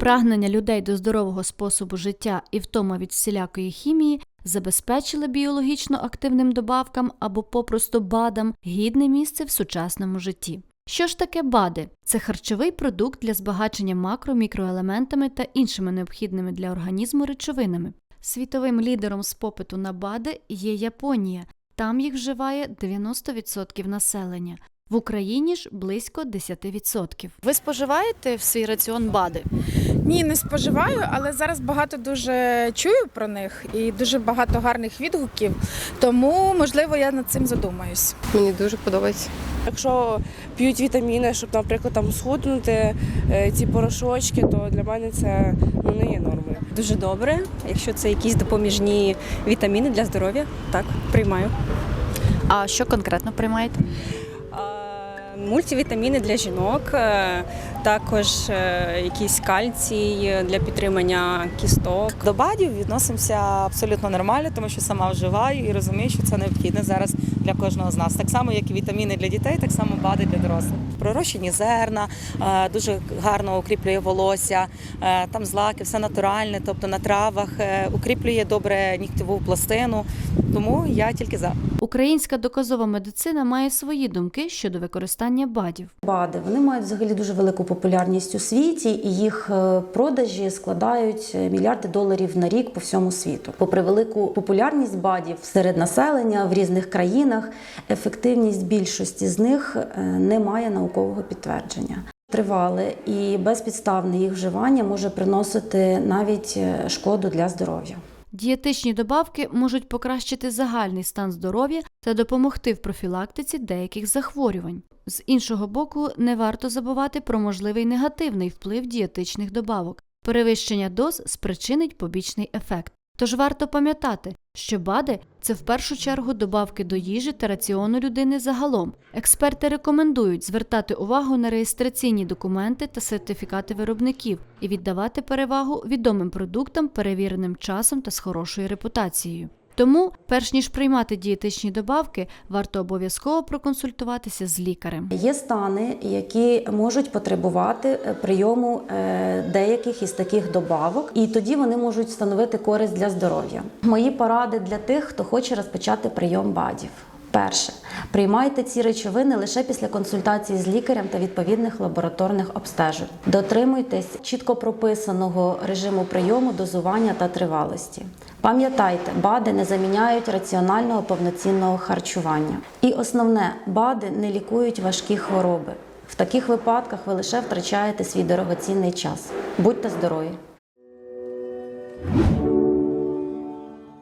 Прагнення людей до здорового способу життя і втома від всілякої хімії забезпечили біологічно активним добавкам або попросту БАДам гідне місце в сучасному житті. Що ж таке БАДи? Це харчовий продукт для збагачення макро, мікроелементами та іншими необхідними для організму речовинами. Світовим лідером з попиту на БАДи є Японія. Там їх вживає 90% населення. В Україні ж близько 10%. Ви споживаєте в свій раціон БАДи? Ні, не споживаю, але зараз багато дуже чую про них і дуже багато гарних відгуків. Тому, можливо, я над цим задумаюсь. Мені дуже подобається. Якщо п'ють вітаміни, щоб, наприклад, там схуднути е, ці порошочки, то для мене це ну, не є нормою. Дуже добре. Якщо це якісь допоміжні вітаміни для здоров'я, так, приймаю. А що конкретно приймаєте? Мультивітаміни для жінок, е, також е, якийсь кальцій для підтримання кісток. До БАДів відносимося абсолютно нормально, тому що сама вживаю і розумію, що це необхідно зараз для кожного з нас. Так само, як і вітаміни для дітей, так само БАДи для дорослих. Пророщені зерна, е, дуже гарно укріплює волосся, там злаки, все натуральне, тобто на травах, укріплює добре нігтєву пластину. Тому я тільки за. Українська доказова медицина має свої думки щодо використання БАДів. БАДи вони мають взагалі дуже велику популярність у світі, і їх е, продажі складають е, мільярди доларів на рік по всьому світу. Попри велику популярність БАДів серед населення в різних країнах, ефективність більшості з них е, не має наукового підтвердження. Тривале і безпідставне їх вживання може приносити навіть шкоду для здоров'я. Дієтичні добавки можуть покращити загальний стан здоров'я та допомогти в профілактиці деяких захворювань. З іншого боку, не варто забувати про можливий негативний вплив дієтичних добавок. Перевищення доз спричинить побічний ефект. Тож варто пам'ятати, що БАДи це в першу чергу добавки до їжі та раціону людини загалом. Експерти рекомендують звертати увагу на реєстраційні документи та сертифікати виробників і віддавати перевагу відомим продуктам, перевіреним часом та з хорошою репутацією. Тому, перш ніж приймати дієтичні добавки, варто обов'язково проконсультуватися з лікарем. Є стани, які можуть потребувати е, прийому е, деяких із таких добавок, і тоді вони можуть становити користь для здоров'я. Мої поради для тих, хто хоче розпочати прийом БАДів. Перше, приймайте ці речовини лише після консультації з лікарем та відповідних лабораторних обстежень. Дотримуйтесь чітко прописаного режиму прийому, дозування та тривалості. Пам'ятайте, БАДи не заміняють раціонального повноцінного харчування. І основне, БАДи не лікують важкі хвороби. В таких випадках ви лише втрачаєте свій дорогоцінний час. Будьте здорові!